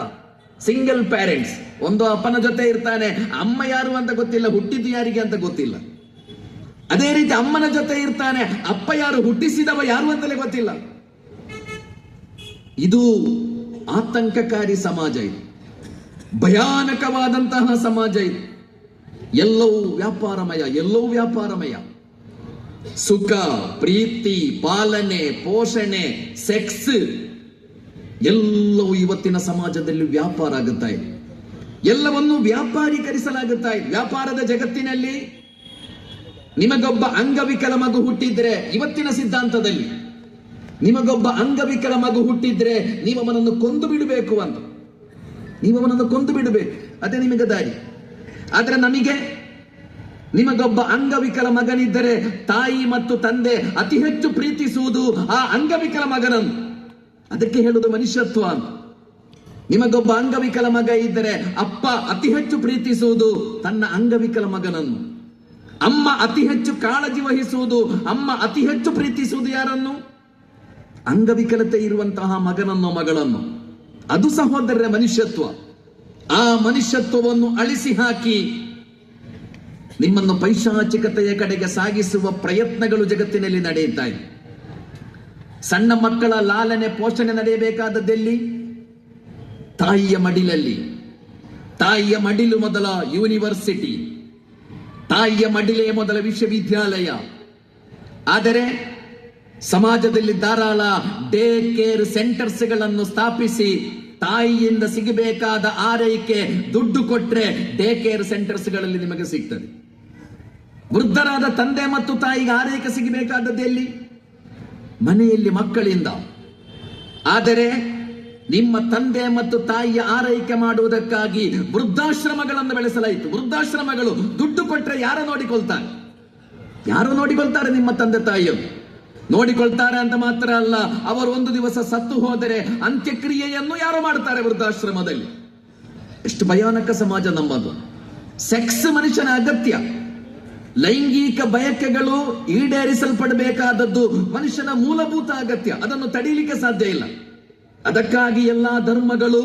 ಸಿಂಗಲ್ ಪ್ಯಾರೆಂಟ್ಸ್ ಒಂದು ಅಪ್ಪನ ಜೊತೆ ಇರ್ತಾನೆ. ಅಮ್ಮ ಯಾರು ಅಂತ ಗೊತ್ತಿಲ್ಲ, ಹುಟ್ಟಿದ್ದು ಯಾರಿಗೆ ಅಂತ ಗೊತ್ತಿಲ್ಲ. ಅದೇ ರೀತಿ ಅಮ್ಮನ ಜೊತೆ ಇರ್ತಾನೆ. ಅಪ್ಪ ಯಾರು, ಹುಟ್ಟಿಸಿದವ ಯಾರು ಅಂತಲೇ ಗೊತ್ತಿಲ್ಲ. ಇದು ಆತಂಕಕಾರಿ ಸಮಾಜ ಇದು. ಭಯಾನಕವಾದಂತಹ ಸಮಾಜ ಇದು. ಎಲ್ಲವೂ ವ್ಯಾಪಾರಮಯ ಎಲ್ಲವೂ ವ್ಯಾಪಾರಮಯ. ಸುಖ, ಪ್ರೀತಿ, ಪಾಲನೆ, ಪೋಷಣೆ ಸೆಕ್ಸ್ ಎಲ್ಲವೂ ಇವತ್ತಿನ ಸಮಾಜದಲ್ಲಿ ವ್ಯಾಪಾರ ಆಗುತ್ತಾ ಇದೆ. ಎಲ್ಲವನ್ನು ವ್ಯಾಪಾರೀಕರಿಸಲಾಗುತ್ತಾ ಇದೆ. ವ್ಯಾಪಾರದ ಜಗತ್ತಿನಲ್ಲಿ ನಿಮಗೊಬ್ಬ ಅಂಗವಿಕಲ ಮಗು ಹುಟ್ಟಿದ್ರೆ ಇವತ್ತಿನ ಸಿದ್ಧಾಂತದಲ್ಲಿ ನಿಮಗೊಬ್ಬ ಅಂಗವಿಕಲ ಮಗು ಹುಟ್ಟಿದ್ರೆ ನೀವು ಅವನನ್ನು ಕೊಂದು ಬಿಡಬೇಕು ಅಂತ. ನೀವು ಅವನನ್ನು ಕೊಂದು ಬಿಡಬೇಕು. ಅದೇ ನಿಮಗೆ ದಾರಿ. ಆದ್ರೆ ನಮಗೆ ನಿಮಗೊಬ್ಬ ಅಂಗವಿಕಲ ಮಗನಿದ್ದರೆ ತಾಯಿ ಮತ್ತು ತಂದೆ ಅತಿ ಹೆಚ್ಚು ಪ್ರೀತಿಸುವುದು ಆ ಅಂಗವಿಕಲ ಮಗನನ್ನು. ಅದಕ್ಕೆ ಹೇಳುವುದು ಮನುಷ್ಯತ್ವ ಅಂತ. ನಿಮಗೊಬ್ಬ ಅಂಗವಿಕಲ ಮಗ ಇದ್ದರೆ ಅಪ್ಪ ಅತಿ ಹೆಚ್ಚು ಪ್ರೀತಿಸುವುದು ತನ್ನ ಅಂಗವಿಕಲ ಮಗನನ್ನು. ಅಮ್ಮ ಅತಿ ಹೆಚ್ಚು ಕಾಳಜಿ ವಹಿಸುವುದು, ಅಮ್ಮ ಅತಿ ಹೆಚ್ಚು ಪ್ರೀತಿಸುವುದು ಯಾರನ್ನು? ಅಂಗವಿಕಲತೆ ಇರುವಂತಹ ಮಗನನ್ನು ಮಗಳನ್ನು. ಅದು ಸಹೋದರರ ಮನುಷ್ಯತ್ವ. ಆ ಮನುಷ್ಯತ್ವವನ್ನು ಅಳಿಸಿ ಹಾಕಿ ನಿಮ್ಮನ್ನು ಪೈಶಾಚಿಕತೆಯ ಕಡೆಗೆ ಸಾಗಿಸುವ ಪ್ರಯತ್ನಗಳು ಜಗತ್ತಿನಲ್ಲಿ ನಡೆಯುತ್ತಾ ಇದೆ. ಸಣ್ಣ ಮಕ್ಕಳ ಲಾಲನೆ ಪೋಷಣೆ ನಡೆಯಬೇಕಾದದ್ದೆಲ್ಲಿ ತಾಯಿಯ ಮಡಿಲಲ್ಲಿ, ತಾಯಿಯ ಮಡಿಲು ಮೊದಲ ಯೂನಿವರ್ಸಿಟಿ, ತಾಯಿಯ ಮಡಿಲೇ ಮೊದಲ ವಿಶ್ವವಿದ್ಯಾಲಯ. ಆದರೆ ಸಮಾಜದಲ್ಲಿ ಧಾರಾಳ ಡೇ ಕೇರ್ ಸೆಂಟರ್ಸ್ಗಳನ್ನು ಸ್ಥಾಪಿಸಿ ತಾಯಿಯಿಂದ ಸಿಗಬೇಕಾದ ಆರೈಕೆ ದುಡ್ಡು ಕೊಟ್ಟರೆ ಡೇ ಕೇರ್ ಸೆಂಟರ್ಸ್ಗಳಲ್ಲಿ ನಿಮಗೆ ಸಿಗ್ತದೆ. ವೃದ್ಧರಾದ ತಂದೆ ಮತ್ತು ತಾಯಿಗೆ ಆರೈಕೆ ಸಿಗಬೇಕಾದದ್ದು ಎಲ್ಲಿ? ಮನೆಯಲ್ಲಿ ಮಕ್ಕಳಿಂದ. ಆದರೆ ನಿಮ್ಮ ತಂದೆ ಮತ್ತು ತಾಯಿಯ ಆರೈಕೆ ಮಾಡುವುದಕ್ಕಾಗಿ ವೃದ್ಧಾಶ್ರಮಗಳನ್ನು ಬೆಳೆಸಲಾಯಿತು. ವೃದ್ಧಾಶ್ರಮಗಳು ದುಡ್ಡು ಕೊಟ್ಟರೆ ಯಾರು ನೋಡಿಕೊಳ್ತಾರೆ? ಯಾರು ನೋಡಿಕೊಳ್ತಾರೆ ನಿಮ್ಮ ತಂದೆ ತಾಯಿಯರು ನೋಡಿಕೊಳ್ತಾರೆ ಅಂತ ಮಾತ್ರ ಅಲ್ಲ, ಅವರು ಒಂದು ದಿವಸ ಸತ್ತು ಹೋದರೆ ಅಂತ್ಯಕ್ರಿಯೆಯನ್ನು ಯಾರು ಮಾಡ್ತಾರೆ ವೃದ್ಧಾಶ್ರಮದಲ್ಲಿ? ಎಷ್ಟು ಭಯಾನಕ ಸಮಾಜ ನಮ್ಮದು. ಸೆಕ್ಸ್ ಮನುಷ್ಯನ ಅಗತ್ಯ. ಲೈಂಗಿಕ ಬಯಕೆಗಳು ಈಡೇರಿಸಲ್ಪಡಬೇಕಾದದ್ದು ಮನುಷ್ಯನ ಮೂಲಭೂತ ಅಗತ್ಯ. ಅದನ್ನು ತಡೀಲಿಕ್ಕೆ ಸಾಧ್ಯ ಇಲ್ಲ. ಅದಕ್ಕಾಗಿ ಎಲ್ಲಾ ಧರ್ಮಗಳು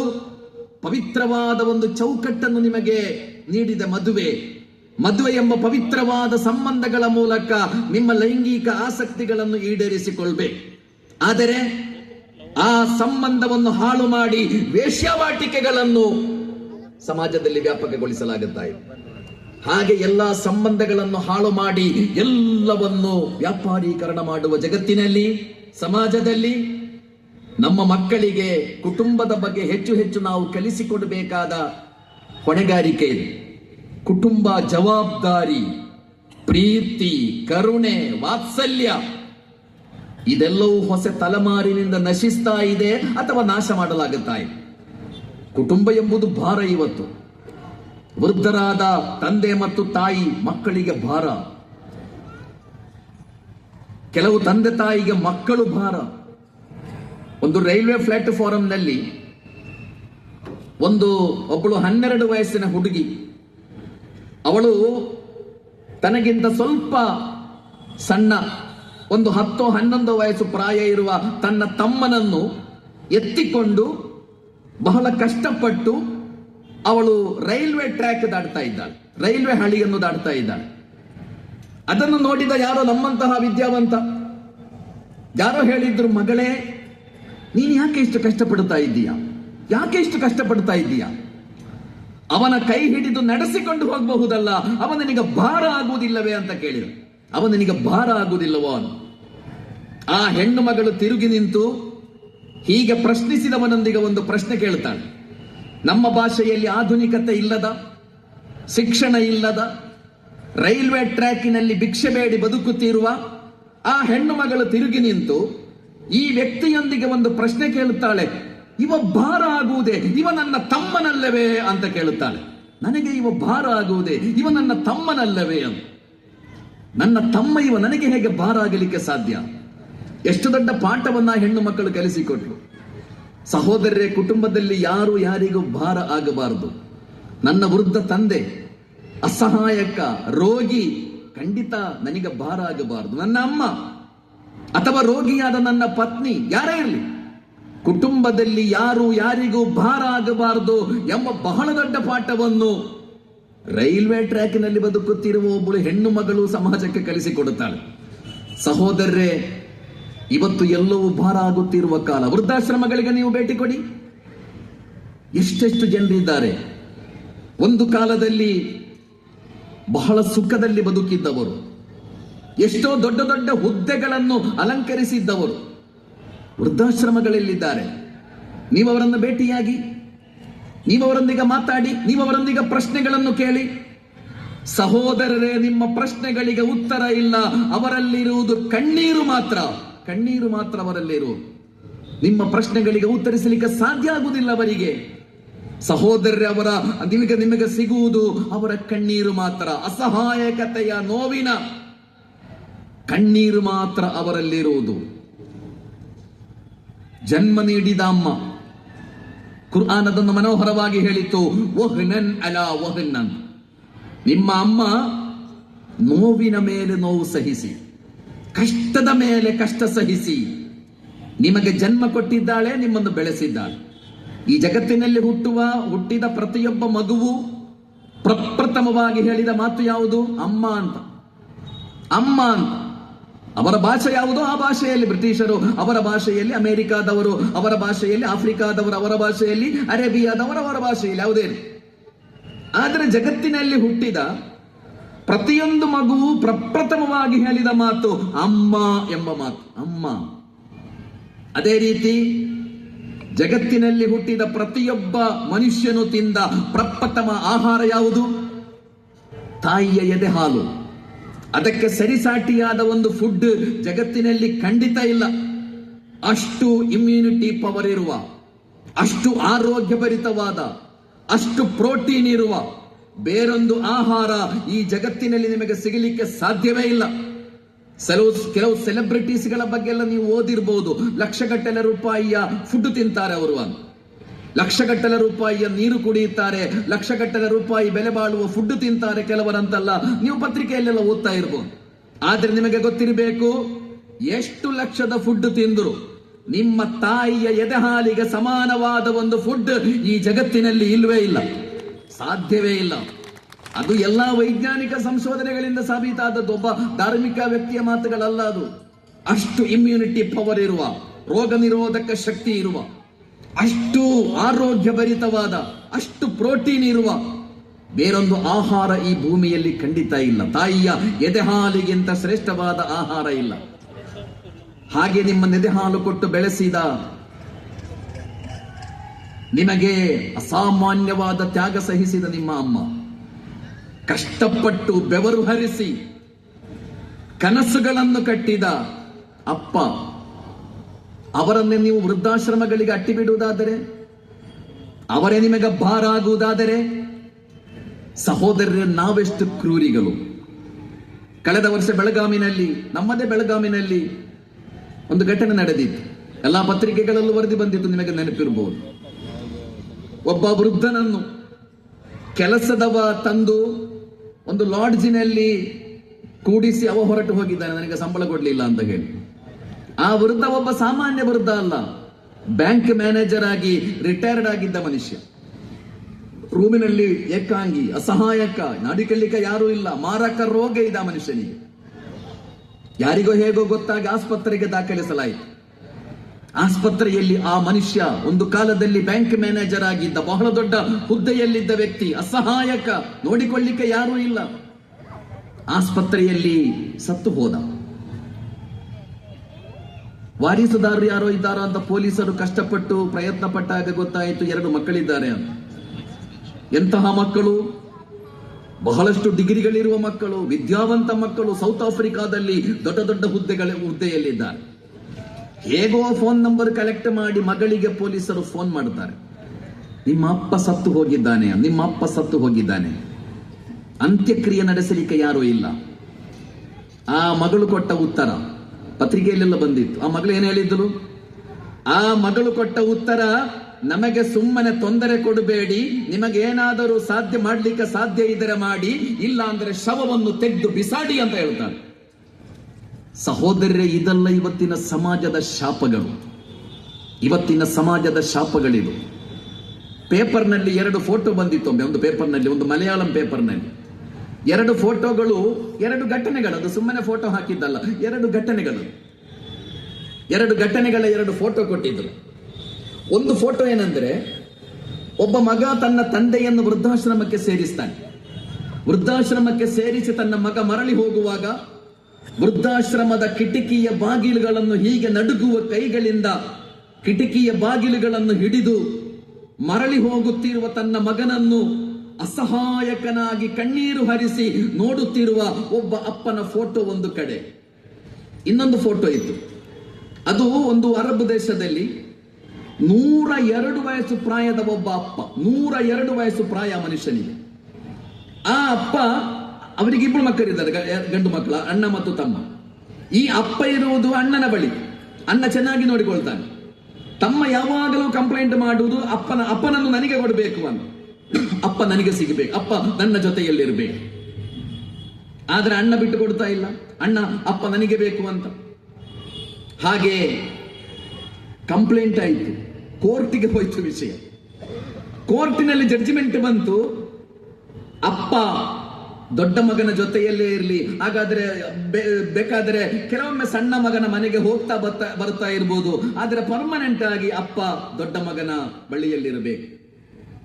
ಪವಿತ್ರವಾದ ಒಂದು ಚೌಕಟ್ಟನ್ನು ನಿಮಗೆ ನೀಡಿದ ಮದುವೆ. ಮದುವೆ ಎಂಬ ಪವಿತ್ರವಾದ ಸಂಬಂಧಗಳ ಮೂಲಕ ನಿಮ್ಮ ಲೈಂಗಿಕ ಆಸಕ್ತಿಗಳನ್ನು ಈಡೇರಿಸಿಕೊಳ್ಬೇಕು. ಆದರೆ ಆ ಸಂಬಂಧವನ್ನು ಹಾಳು ಮಾಡಿ ವೇಶ್ಯಾವಾಟಿಕೆಗಳನ್ನು ಸಮಾಜದಲ್ಲಿ ವ್ಯಾಪಕಗೊಳಿಸಲಾಗುತ್ತಾ ಹಾಗೆ ಎಲ್ಲ ಸಂಬಂಧಗಳನ್ನು ಹಾಳು ಮಾಡಿ ಎಲ್ಲವನ್ನು ವ್ಯಾಪಾರೀಕರಣ ಮಾಡುವ ಜಗತ್ತಿನಲ್ಲಿ, ಸಮಾಜದಲ್ಲಿ ನಮ್ಮ ಮಕ್ಕಳಿಗೆ ಕುಟುಂಬದ ಬಗ್ಗೆ ಹೆಚ್ಚು ಹೆಚ್ಚು ನಾವು ಕಲಿಸಿಕೊಡಬೇಕಾದ ಹೊಣೆಗಾರಿಕೆ ಇದೆ. ಕುಟುಂಬ ಜವಾಬ್ದಾರಿ, ಪ್ರೀತಿ, ಕರುಣೆ, ವಾತ್ಸಲ್ಯ, ಇದೆಲ್ಲವೂ ಹೊಸ ತಲೆಮಾರಿನಿಂದ ನಶಿಸ್ತಾ ಇದೆ ಅಥವಾ ನಾಶ ಮಾಡಲಾಗುತ್ತಾ ಇದೆ. ಕುಟುಂಬ ಎಂಬುದು ಭಾರ ಇವತ್ತು. ವೃದ್ಧರಾದ ತಂದೆ ಮತ್ತು ತಾಯಿ ಮಕ್ಕಳಿಗೆ ಭಾರ. ಕೆಲವು ತಂದೆ ತಾಯಿಗೆ ಮಕ್ಕಳು ಭಾರ. ಒಂದು ರೈಲ್ವೆ ಪ್ಲಾಟ್ಫಾರಂನಲ್ಲಿ ಒಂದು ಒಬ್ಬಳು ಹನ್ನೆರಡು ವಯಸ್ಸಿನ ಹುಡುಗಿ ಅವಳು ತನಗಿಂತ ಸ್ವಲ್ಪ ಸಣ್ಣ, ಒಂದು ಹತ್ತು ಹನ್ನೊಂದು ವಯಸ್ಸು ಪ್ರಾಯ ಇರುವ ತನ್ನ ತಮ್ಮನನ್ನು ಎತ್ತಿಕೊಂಡು ಬಹಳ ಕಷ್ಟಪಟ್ಟು ಅವಳು ರೈಲ್ವೆ ಟ್ರ್ಯಾಕ್ ದಾಟ್ತಾ ಇದ್ದಾಳೆ, ರೈಲ್ವೆ ಹಳಿಯನ್ನು ದಾಟ್ತಾ ಇದ್ದಾಳೆ. ಅದನ್ನು ನೋಡಿದ ಯಾರೋ ನಮ್ಮಂತಹ ವಿದ್ಯಾವಂತ, ಯಾರೋ ಹೇಳಿದ್ರು, ಮಗಳೇ, ನೀನು ಯಾಕೆ ಇಷ್ಟು ಕಷ್ಟಪಡ್ತಾ ಇದ್ದೀಯಾ? ಯಾಕೆ ಇಷ್ಟು ಕಷ್ಟಪಡ್ತಾ ಇದ್ದೀಯಾ? ಅವನ ಕೈ ಹಿಡಿದು ನಡೆಸಿಕೊಂಡು ಹೋಗಬಹುದಲ್ಲ ಅವ ನಿನಗೆ ಭಾರ ಆಗುವುದಿಲ್ಲವೇ ಅಂತ ಕೇಳಿದ. ಅವ ನಿನಗೆ ಭಾರ ಆಗುವುದಿಲ್ಲವೋ ಅವನು ಆ ಹೆಣ್ಣು ಮಗಳು ತಿರುಗಿ ನಿಂತು ಹೀಗೆ ಪ್ರಶ್ನಿಸಿದವನೊಂದಿಗೆ ಒಂದು ಪ್ರಶ್ನೆ ಕೇಳ್ತಾಳೆ ನಮ್ಮ ಭಾಷೆಯಲ್ಲಿ ಆಧುನಿಕತೆ ಇಲ್ಲದ, ಶಿಕ್ಷಣ ಇಲ್ಲದ, ರೈಲ್ವೆ ಟ್ರ್ಯಾಕಿನಲ್ಲಿ ಭಿಕ್ಷೆ ಬೇಡಿ ಬದುಕುತ್ತಿರುವ ಆ ಹೆಣ್ಣು ಮಗಳು ತಿರುಗಿ ನಿಂತು ಈ ವ್ಯಕ್ತಿಯೊಂದಿಗೆ ಒಂದು ಪ್ರಶ್ನೆ ಕೇಳುತ್ತಾಳೆ. ಇವ ಭಾರ ಆಗುವುದೇ, ಇವ ನನ್ನ ತಮ್ಮನಲ್ಲವೇ ಅಂತ ಕೇಳುತ್ತಾನೆ. ನನಗೆ ಇವ ಭಾರ ಆಗುವುದೇ, ಇವ ನನ್ನ ತಮ್ಮನಲ್ಲವೇ ಅಂತ. ನನ್ನ ತಮ್ಮ ಇವ ನನಗೆ ಹೇಗೆ ಭಾರ ಆಗಲಿಕ್ಕೆ ಸಾಧ್ಯ? ಎಷ್ಟು ದೊಡ್ಡ ಪಾಠವನ್ನ ಹೆಣ್ಣು ಮಕ್ಕಳು ಕಲಿಸಿಕೊಟ್ರು. ಸಹೋದರರೇ, ಕುಟುಂಬದಲ್ಲಿ ಯಾರು ಯಾರಿಗೂ ಭಾರ ಆಗಬಾರದು. ನನ್ನ ವೃದ್ಧ ತಂದೆ, ಅಸಹಾಯಕ, ರೋಗಿ, ಖಂಡಿತ ನನಗೆ ಭಾರ ಆಗಬಾರದು. ನನ್ನ ಅಮ್ಮ ಅಥವಾ ರೋಗಿಯಾದ ನನ್ನ ಪತ್ನಿ, ಯಾರೇ ಇರಲಿ. ಕುಟುಂಬದಲ್ಲಿ ಯಾರು ಯಾರಿಗೂ ಭಾರ ಆಗಬಾರದು ಎಂಬ ಬಹಳ ದೊಡ್ಡ ಪಾಠವನ್ನು ರೈಲ್ವೆ ಟ್ರ್ಯಾಕಿನಲ್ಲಿ ಬದುಕುತ್ತಿರುವ ಒಬ್ಬಳು ಹೆಣ್ಣು ಮಗಳು ಸಮಾಜಕ್ಕೆ ಕಲಿಸಿಕೊಡುತ್ತಾಳೆ. ಸಹೋದರರೇ, ಇವತ್ತು ಎಲ್ಲವೂ ಭಾರ ಆಗುತ್ತಿರುವ ಕಾಲ. ವೃದ್ಧಾಶ್ರಮಗಳಿಗೆ ನೀವು ಭೇಟಿ ಕೊಡಿ. ಎಷ್ಟೆಷ್ಟು ಜನರಿದ್ದಾರೆ. ಒಂದು ಕಾಲದಲ್ಲಿ ಬಹಳ ಸುಖದಲ್ಲಿ ಬದುಕಿದ್ದವರು. ಎಷ್ಟೋ ದೊಡ್ಡ ದೊಡ್ಡ ಹುದ್ದೆಗಳನ್ನು ಅಲಂಕರಿಸಿದ್ದವರು. ವೃದ್ಧಾಶ್ರಮಗಳಲ್ಲಿದ್ದಾರೆ. ನೀವು ಅವರನ್ನು ಭೇಟಿಯಾಗಿ, ನೀವು ಅವರೊಂದಿಗೆ ಮಾತಾಡಿ, ನೀವು ಅವರೊಂದಿಗೆ ಪ್ರಶ್ನೆಗಳನ್ನು ಕೇಳಿ. ಸಹೋದರರೇ, ನಿಮ್ಮ ಪ್ರಶ್ನೆಗಳಿಗೆ ಉತ್ತರ ಇಲ್ಲ. ಅವರಲ್ಲಿರುವುದು ಕಣ್ಣೀರು ಮಾತ್ರ. ಕಣ್ಣೀರು ಮಾತ್ರ ಅವರಲ್ಲಿರು. ನಿಮ್ಮ ಪ್ರಶ್ನೆಗಳಿಗೆ ಉತ್ತರಿಸಲಿಕ್ಕೆ ಸಾಧ್ಯ ಆಗುವುದಿಲ್ಲ ಅವರಿಗೆ. ಸಹೋದರರೇ, ಅವರ, ನಿಮಗೆ ನಿಮಗೆ ಸಿಗುವುದು ಅವರ ಕಣ್ಣೀರು ಮಾತ್ರ. ಅಸಹಾಯಕತೆಯ ನೋವಿನ ಕಣ್ಣೀರು ಮಾತ್ರ ಅವರಲ್ಲಿರುವುದು. ಜನ್ಮ ನೀಡಿದ ಅಮ್ಮ. ಕುರ್ಆನ್ ಅದನ್ನು ಮನೋಹರವಾಗಿ ಹೇಳಿತು ವಹ್ನನ್ ಅಲ ವಹ್ನನ್. ನಿಮ್ಮ ಅಮ್ಮ ನೋವಿನ ಮೇಲೆ ನೋವು ಸಹಿಸಿ, ಕಷ್ಟದ ಮೇಲೆ ಕಷ್ಟ ಸಹಿಸಿ, ನಿಮಗೆ ಜನ್ಮ ಕೊಟ್ಟಿದ್ದಾಳೆ, ನಿಮ್ಮನ್ನು ಬೆಳೆಸಿದ್ದಾಳೆ. ಈ ಜಗತ್ತಿನಲ್ಲಿ ಹುಟ್ಟುವ, ಹುಟ್ಟಿದ ಪ್ರತಿಯೊಬ್ಬ ಮಗುವು ಪ್ರಪ್ರಥಮವಾಗಿ ಹೇಳಿದ ಮಾತು ಯಾವುದು? ಅಮ್ಮ ಅಂತ. ಅಮ್ಮ ಅಂತ. ಅವರ ಭಾಷೆ ಯಾವುದು? ಆ ಭಾಷೆಯಲ್ಲಿ ಬ್ರಿಟಿಷರು, ಅವರ ಭಾಷೆಯಲ್ಲಿ ಅಮೆರಿಕಾದವರು, ಅವರ ಭಾಷೆಯಲ್ಲಿ ಆಫ್ರಿಕಾದವರು, ಅವರ ಭಾಷೆಯಲ್ಲಿ ಅರೇಬಿಯಾದವರು, ಅವರ ಭಾಷೆಯಲ್ಲಿ ಯಾವುದೇ. ಆದರೆ ಜಗತ್ತಿನಲ್ಲಿ ಹುಟ್ಟಿದ ಪ್ರತಿಯೊಂದು ಮಗುವು ಪ್ರಪ್ರಥಮವಾಗಿ ಹೇಳಿದ ಮಾತು, ಅಮ್ಮ ಎಂಬ ಮಾತು. ಅಮ್ಮ. ಅದೇ ರೀತಿ ಜಗತ್ತಿನಲ್ಲಿ ಹುಟ್ಟಿದ ಪ್ರತಿಯೊಬ್ಬ ಮನುಷ್ಯನು ತಿಂದ ಪ್ರಪ್ರಥಮ ಆಹಾರ ಯಾವುದು? ತಾಯಿಯ ಎದೆ ಹಾಲು. ಅದಕ್ಕೆ ಸರಿಸಾಟಿಯಾದ ಒಂದು ಫುಡ್ ಜಗತ್ತಿನಲ್ಲಿ ಖಂಡಿತ ಇಲ್ಲ. ಅಷ್ಟು ಇಮ್ಯುನಿಟಿ ಪವರ್ ಇರುವ, ಅಷ್ಟು ಆರೋಗ್ಯಭರಿತವಾದ, ಅಷ್ಟು ಪ್ರೋಟೀನ್ ಇರುವ ಬೇರೊಂದು ಆಹಾರ ಈ ಜಗತ್ತಿನಲ್ಲಿ ನಿಮಗೆ ಸಿಗಲಿಕ್ಕೆ ಸಾಧ್ಯವೇ ಇಲ್ಲ. ಕೆಲವು ಕೆಲವು ಸೆಲೆಬ್ರಿಟೀಸ್ಗಳ ಬಗ್ಗೆ ಎಲ್ಲ ನೀವು ಓದಿರ್ಬೋದು. ಲಕ್ಷಗಟ್ಟಲೆ ರೂಪಾಯಿಯ ಫುಡ್ ತಿಂತಾರೆ ಅವರು ಅಂತ. ಲಕ್ಷಗಟ್ಟಲೆ ರೂಪಾಯಿಯ ನೀರು ಕುಡಿಯುತ್ತಾರೆ, ಲಕ್ಷಗಟ್ಟಲೆ ರೂಪಾಯಿ ಬೆಲೆ ಬಾಳುವ ಫುಡ್ ತಿಂತಾರೆ ಕೆಲವರಂತಲ್ಲ. ನೀವು ಪತ್ರಿಕೆಯಲ್ಲೆಲ್ಲ ಓದ್ತಾ ಇರ್ಬೋದು. ಆದ್ರೆ ನಿಮಗೆ ಗೊತ್ತಿರಬೇಕು, ಎಷ್ಟು ಲಕ್ಷದ ಫುಡ್ ತಿಂದರು ನಿಮ್ಮ ತಾಯಿಯ ಎದೆಹಾಲಿಗೆ ಸಮಾನವಾದ ಒಂದು ಫುಡ್ ಈ ಜಗತ್ತಿನಲ್ಲಿ ಇಲ್ವೇ ಇಲ್ಲ. ಸಾಧ್ಯವೇ ಇಲ್ಲ. ಅದು ಎಲ್ಲಾ ವೈಜ್ಞಾನಿಕ ಸಂಶೋಧನೆಗಳಿಂದ ಸಾಬೀತಾದದ್ದು ಒಬ್ಬ ಧಾರ್ಮಿಕ ವ್ಯಕ್ತಿಯ ಮಾತುಗಳಲ್ಲ ಅದು. ಅಷ್ಟು ಇಮ್ಯುನಿಟಿ ಪವರ್ ಇರುವ, ರೋಗ ನಿರೋಧಕ ಶಕ್ತಿ ಇರುವ. ಅಷ್ಟು ಆರೋಗ್ಯಭರಿತವಾದ, ಅಷ್ಟು ಪ್ರೋಟೀನ್ ಇರುವ ಬೇರೊಂದು ಆಹಾರ ಈ ಭೂಮಿಯಲ್ಲಿ ಖಂಡಿತ ಇಲ್ಲ. ತಾಯಿಯ ಎದೆಹಾಲಿಗಿಂತ ಶ್ರೇಷ್ಠವಾದ ಆಹಾರ ಇಲ್ಲ. ಹಾಗೆ ನಿಮ್ಮ ನೆದೆಹಾಲು ಕೊಟ್ಟು ಬೆಳೆಸಿದ ನಿಮಗೆ ಅಸಾಮಾನ್ಯವಾದ ತ್ಯಾಗ ಸಹಿಸಿದ ನಿಮ್ಮ ಅಮ್ಮ, ಕಷ್ಟಪಟ್ಟು ಬೆವರು ಹರಿಸಿ ಕನಸುಗಳನ್ನು ಕಟ್ಟಿದ ಅಪ್ಪ ಅವರನ್ನೇ ನೀವು ವೃದ್ಧಾಶ್ರಮಗಳಿಗೆ ಅಟ್ಟಿ ಬಿಡುವುದಾದರೆ ಅವರೇ ನಿಮಗೆ ಭಾರ ಆಗುವುದಾದರೆ ಸಹೋದರರೇ, ನಾವೆಷ್ಟು ಕ್ರೂರಿಗಳು. ಕಳೆದ ವರ್ಷ ಬೆಳಗಾವಿನಲ್ಲಿ, ನಮ್ಮದೇ ಬೆಳಗಾವಿನಲ್ಲಿ ಒಂದು ಘಟನೆ ನಡೆದಿತ್ತು. ಎಲ್ಲ ಪತ್ರಿಕೆಗಳಲ್ಲೂ ವರದಿ ಬಂದಿತ್ತು, ನಿಮಗೆ ನೆನಪಿರಬಹುದು ಒಬ್ಬ ವೃದ್ಧನನ್ನು ಕೆಲಸದವ ತಂದು ಒಂದು ಲಾಡ್ಜಿನಲ್ಲಿ ಕೂಡಿಸಿ ಅವ ಹೊರಟು ಹೋಗಿದ್ದಾನೆ, ನನಗೆ ಸಂಬಳ ಕೊಡಲಿಲ್ಲ ಅಂತ ಹೇಳಿ. ಆ ವೃದ್ಧ ಒಬ್ಬ ಸಾಮಾನ್ಯ ವೃದ್ಧ ಅಲ್ಲ. ಬ್ಯಾಂಕ್ ಮ್ಯಾನೇಜರ್ ಆಗಿ ರಿಟೈರ್ಡ್ ಆಗಿದ್ದ ಮನುಷ್ಯ. ರೂಮಿನಲ್ಲಿ ಏಕಾಂಗಿ, ಅಸಹಾಯಕ ನಾಡಿಕೊಳ್ಳಿಕ್ಕೆ ಯಾರೂ ಇಲ್ಲ. ಮಾರಕ ರೋಗ ಇದೆ ಮನುಷ್ಯನಿಗೆ. ಯಾರಿಗೋ ಹೇಗೋ ಗೊತ್ತಾಗಿ ಆಸ್ಪತ್ರೆಗೆ ದಾಖಲಿಸಲಾಯಿತು. ಆಸ್ಪತ್ರೆಯಲ್ಲಿ ಆ ಮನುಷ್ಯ ಒಂದು ಕಾಲದಲ್ಲಿ ಬ್ಯಾಂಕ್ ಮ್ಯಾನೇಜರ್ ಆಗಿದ್ದ ಬಹಳ ದೊಡ್ಡ ಹುದ್ದೆಯಲ್ಲಿದ್ದ ವ್ಯಕ್ತಿ, ಅಸಹಾಯಕ, ನೋಡಿಕೊಳ್ಳಿಕ್ಕೆ ಯಾರೂ ಇಲ್ಲ. ಆಸ್ಪತ್ರೆಯಲ್ಲಿ ಸತ್ತು ಹೋದ. ವಾರಿಸುದಾರರು ಯಾರೋ ಇದ್ದಾರೋ ಅಂತ ಪೊಲೀಸರು ಕಷ್ಟಪಟ್ಟು ಪ್ರಯತ್ನ ಪಟ್ಟಾಗ ಗೊತ್ತಾಯಿತು ಎರಡು ಮಕ್ಕಳಿದ್ದಾರೆ ಅಂತ. ಎಂತಹ ಮಕ್ಕಳು? ಬಹಳಷ್ಟು ಡಿಗ್ರಿಗಳಿರುವ ಮಕ್ಕಳು, ವಿದ್ಯಾವಂತ ಮಕ್ಕಳು ಸೌತ್ ಆಫ್ರಿಕಾದಲ್ಲಿ ದೊಡ್ಡ ದೊಡ್ಡ ಹುದ್ದೆಗಳ ಹುದ್ದೆಯಲ್ಲಿದ್ದಾರೆ. ಹೇಗೋ ಫೋನ್ ನಂಬರ್ ಕಲೆಕ್ಟ್ ಮಾಡಿ ಮಗಳಿಗೆ ಪೊಲೀಸರು ಫೋನ್ ಮಾಡ್ತಾರೆ ನಿಮ್ಮ ಅಪ್ಪ ಸತ್ತು ಹೋಗಿದ್ದಾನೆ, ನಿಮ್ಮ ಅಪ್ಪ ಸತ್ತು ಹೋಗಿದ್ದಾನೆ. ಅಂತ್ಯಕ್ರಿಯೆ ನಡೆಸಲಿಕ್ಕೆ ಯಾರೂ ಇಲ್ಲ. ಆ ಮಗಳು ಕೊಟ್ಟ ಉತ್ತರ ಪತ್ರಿಕೆಯಲ್ಲೆಲ್ಲ ಬಂದಿತ್ತು. ಆ ಮಗಳು ಏನು ಹೇಳಿದ್ರು ಆ ಮಗಳು ಕೊಟ್ಟ ಉತ್ತರ, ನಮಗೆ ಸುಮ್ಮನೆ ತೊಂದರೆ ಕೊಡಬೇಡಿ, ನಿಮಗೇನಾದರೂ ಸಾಧ್ಯ ಮಾಡಲಿಕ್ಕೆ ಸಾಧ್ಯ ಇದ್ದರೆ ಮಾಡಿ ಇಲ್ಲ ಅಂದ್ರೆ ಶವವನ್ನು ತೆಗೆದು ಬಿಸಾಡಿ ಅಂತ ಹೇಳ್ತಾರೆ ಸಹೋದರರೇ, ಇದೆಲ್ಲ ಇವತ್ತಿನ ಸಮಾಜದ ಶಾಪಗಳು. ಇವತ್ತಿನ ಸಮಾಜದ ಶಾಪಗಳಿದು. ಪೇಪರ್ನಲ್ಲಿ ಎರಡು ಫೋಟೋ ಬಂದಿತ್ತು ಒಮ್ಮೆ, ಒಂದು ಪೇಪರ್ನಲ್ಲಿ, ಒಂದು ಮಲಯಾಳಂ ಪೇಪರ್ನಲ್ಲಿ. ಎರಡು ಫೋಟೋಗಳು, ಎರಡು ಘಟನೆಗಳು. ಅದು ಸುಮ್ಮನೆ ಫೋಟೋ ಹಾಕಿದ್ದಲ್ಲ. ಎರಡು ಘಟನೆಗಳು. ಎರಡು ಘಟನೆಗಳ ಎರಡು ಫೋಟೋ ಕೊಟ್ಟಿದ್ರು. ಒಂದು ಫೋಟೋ ಏನಂದ್ರೆ, ಒಬ್ಬ ಮಗ ತನ್ನ ತಂದೆಯನ್ನು ವೃದ್ಧಾಶ್ರಮಕ್ಕೆ ಸೇರಿಸ್ತಾನೆ. ವೃದ್ಧಾಶ್ರಮಕ್ಕೆ ಸೇರಿಸಿ ತನ್ನ ಮಗ ಮರಳಿ ಹೋಗುವಾಗ ವೃದ್ಧಾಶ್ರಮದ ಕಿಟಕಿಯ ಬಾಗಿಲುಗಳನ್ನು ಹೀಗೆ ನಡುಗುವ ಕೈಗಳಿಂದ ಕಿಟಕಿಯ ಬಾಗಿಲುಗಳನ್ನು ಹಿಡಿದು ಮರಳಿ ಹೋಗುತ್ತಿರುವ ತನ್ನ ಮಗನನ್ನು ಅಸಹಾಯಕನಾಗಿ ಕಣ್ಣೀರು ಹರಿಸಿ ನೋಡುತ್ತಿರುವ ಒಬ್ಬ ಅಪ್ಪನ ಫೋಟೋ ಒಂದು ಕಡೆ. ಇನ್ನೊಂದು ಫೋಟೋ ಇತ್ತು ಅದು ಒಂದು ಅರಬ್ ದೇಶದಲ್ಲಿ ನೂರ ಎರಡು ವಯಸ್ಸು ಪ್ರಾಯದ ಒಬ್ಬ ಅಪ್ಪ. ನೂರ ಎರಡು ವಯಸ್ಸು ಪ್ರಾಯ ಮನುಷ್ಯನಿಗೆ. ಆ ಅಪ್ಪ ಅವರಿಗೆ ಇಬ್ಬರು ಮಕ್ಕಳಿದ್ದಾರೆ ಗಂಡು ಮಕ್ಕಳ, ಅಣ್ಣ ಮತ್ತು ತಮ್ಮ. ಈ ಅಪ್ಪ ಇರುವುದು ಅಣ್ಣನ ಬಳಿ. ಅಣ್ಣ ಚೆನ್ನಾಗಿ ನೋಡಿಕೊಳ್ತಾನೆ. ತಮ್ಮ ಯಾವಾಗಲೂ ಕಂಪ್ಲೇಂಟ್ ಮಾಡುವುದು ಅಪ್ಪನ, ಅಪ್ಪನನ್ನು ನನಗೆ ಕೊಡಬೇಕು ಅಂತ. ಅಪ್ಪ ನನಗೆ ಸಿಗಬೇಕು. ಅಪ್ಪ ನನ್ನ ಜೊತೆಯಲ್ಲಿರಬೇಕು. ಆದ್ರೆ ಅಣ್ಣ ಬಿಟ್ಟು ಕೊಡ್ತಾ ಇಲ್ಲ. ಅಣ್ಣ, ಅಪ್ಪ ನನಗೆ ಬೇಕು ಅಂತ. ಹಾಗೆ ಕಂಪ್ಲೇಂಟ್ ಆಯಿತು. ಕೋರ್ಟಿಗೆ ಹೋಯ್ತು ವಿಷಯ. ಕೋರ್ಟಿನಲ್ಲಿ ಜಡ್ಜ್ಮೆಂಟ್ ಬಂತು. ಅಪ್ಪ ದೊಡ್ಡ ಮಗನ ಜೊತೆಯಲ್ಲೇ ಇರಲಿ. ಹಾಗಾದ್ರೆ ಬೇಕಾದ್ರೆ ಕೆಲವೊಮ್ಮೆ ಸಣ್ಣ ಮಗನ ಮನೆಗೆ ಹೋಗ್ತಾ ಬರ್ತಾ ಬರ್ತಾ ಇರ್ಬೋದು. ಆದ್ರೆ ಪರ್ಮನೆಂಟ್ ಆಗಿ ಅಪ್ಪ ದೊಡ್ಡ ಮಗನ ಬಳಿಯಲ್ಲಿರಬೇಕು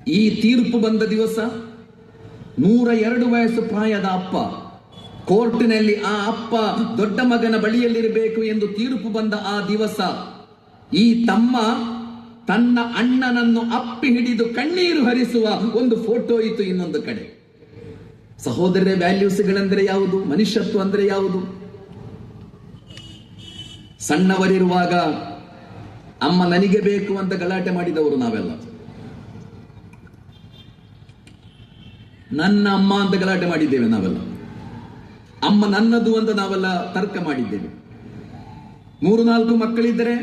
ಈ ತೀರ್ಪು ಬಂದ ದಿವಸ ನೂರ ಎರಡು ವಯಸ್ಸು ಪ್ರಾಯದ ಅಪ್ಪ, ಕೋರ್ಟಿನಲ್ಲಿ ಆ ಅಪ್ಪ ದೊಡ್ಡ ಮಗನ ಬಳಿಯಲ್ಲಿರಬೇಕು ಎಂದು ತೀರ್ಪು ಬಂದ ಆ ದಿವಸ ಈ ತಮ್ಮ ತನ್ನ ಅಣ್ಣನನ್ನು ಅಪ್ಪಿ ಹಿಡಿದು ಕಣ್ಣೀರು ಹರಿಸುವ ಒಂದು ಫೋಟೋ ಇತ್ತು ಇನ್ನೊಂದು ಕಡೆ. ಸಹೋದರರ ವ್ಯಾಲ್ಯೂಸ್ಗಳೆಂದರೆ ಯಾವುದು? ಮನುಷ್ಯತ್ವ ಅಂದ್ರೆ ಯಾವುದು? ಸಣ್ಣವರಿರುವಾಗ ಅಮ್ಮ ನನಗೆ ಬೇಕು ಅಂತ ಗಲಾಟೆ ಮಾಡಿದವರು ನಾವೆಲ್ಲ. ನನ್ನ ಅಮ್ಮ ಅಂತ ಗಲಾಟೆ ಮಾಡಿದ್ದೇವೆ ನಾವೆಲ್ಲ. ಅಮ್ಮ ನನ್ನದು ಅಂತ ನಾವೆಲ್ಲ ತರ್ಕ ಮಾಡಿದ್ದೇವೆ. ಮೂರು ನಾಲ್ಕು ಮಕ್ಕಳಿದ್ದರೆ